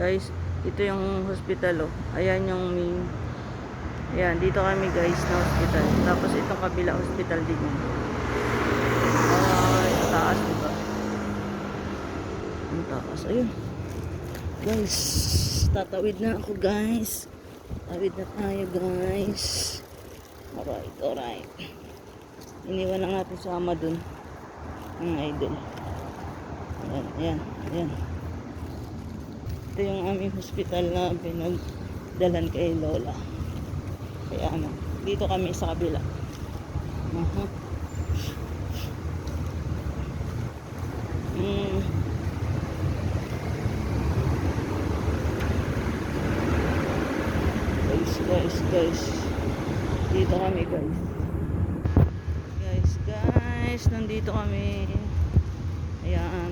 Guys, ito yung hospital oh. Ayan yung main. Ayan, dito kami guys na hospital. Tapos itong kabila hospital din yan. Ay, taas diba? Ang taas. Ayun. Guys, tatawid na ako guys. Tawid na tayo guys. Alright, alright. Iniwan lang natin sa ama dun. Ang idol. Ayan, ayan, ayan. Ito yung aming hospital na pinagdalan kay Lola. Kaya ano, dito kami sa kabila. Aha. Mm. Guys, guys, guys. Dito kami, guys. Guys, guys, nandito kami. Ayan.